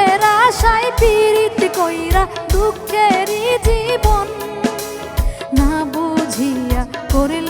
সুখের আশায় পীড়িত কইরা দুঃখেরই জীবন না বুঝিয়া করিল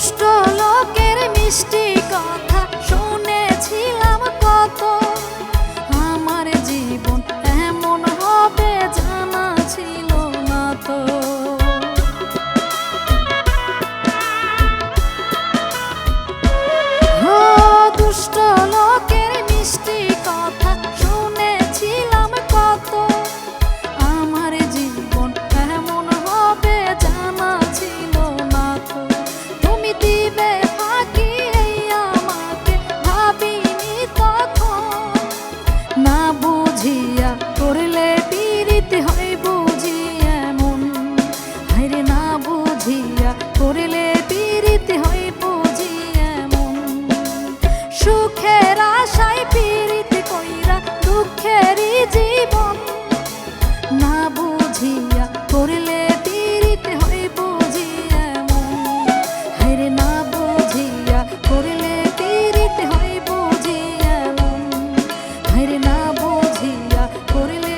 দুষ্ট লোকের মিষ্টি কথা শুনেছিলাম কত। আমার জীবন এমন হবে জানা ছিল না তো। দুষ্ট be made. Corre